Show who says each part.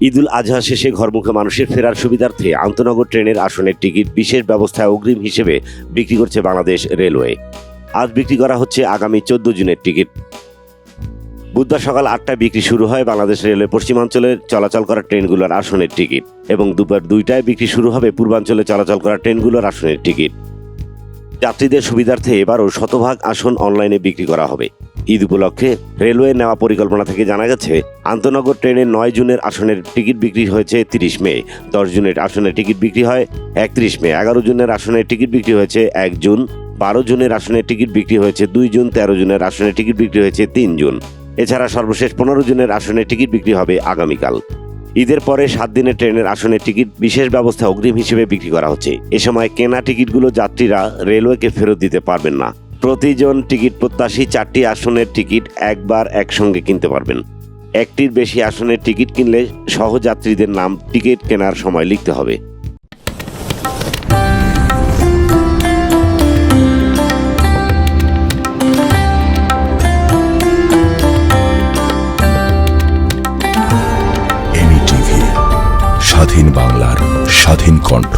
Speaker 1: ঈদুল আজহা শেষে ঘরমুখে মানুষের ফেরার সুবিধার্থে আন্তনগর ট্রেনের আসনের টিকিট বিশেষ ব্যবস্থায় অগ্রিম হিসেবে বিক্রি করছে বাংলাদেশ রেলওয়ে। আজ বিক্রি করা হচ্ছে আগামী চোদ্দ জুনের টিকিট। বুধবার সকাল আটটায় বিক্রি শুরু হয় বাংলাদেশ রেলওয়ে পশ্চিমাঞ্চলের চলাচল করা ট্রেনগুলোর আসনের টিকিট এবং দুপুর দুইটায় বিক্রি শুরু হবে পূর্বাঞ্চলে চলাচল করা ট্রেনগুলোর আসনের টিকিট। যাত্রীদের সুবিধার্থে এবারও শতভাগ আসন অনলাইনে বিক্রি করা হবে। ঈদ উপলক্ষে রেলওয়ে নেওয়া পরিকল্পনা থেকে জানা গেছে, আন্তনগর ট্রেনের নয় জুনের আসনের টিকিট বিক্রি হয়েছে তিরিশ মে। দশ জুনের আসনের টিকিট বিক্রি হয় একত্রিশ মে। এগারো জুনের আসনের টিকিট বিক্রি হয়েছে এক জুন। বারো জুনের আসনের টিকিট বিক্রি হয়েছে দুই জুন। তেরো জুনের আসনের টিকিট বিক্রি হয়েছে তিন জুন। এছাড়া সর্বশেষ পনেরো জুনের আসনের টিকিট বিক্রি হবে আগামীকাল। ঈদের পরে সাত দিনের ট্রেনের আসনের টিকিট বিশেষ ব্যবস্থা অগ্রিম হিসেবে বিক্রি করা হচ্ছে। এ সময় কেনা টিকিটগুলো যাত্রীরা রেলওয়েকে ফেরত দিতে পারবেন না। প্রতিজন টিকিট প্রত্যাশী চারটি আসনের টিকিট একবার একসঙ্গে কিনতে পারবেন। একটির বেশি আসনের টিকিট কিনলে সহযাত্রীদের নাম টিকিট কেনার সময় লিখতে হবে।
Speaker 2: স্বাধীন বাংলার স্বাধীন কণ্ঠ।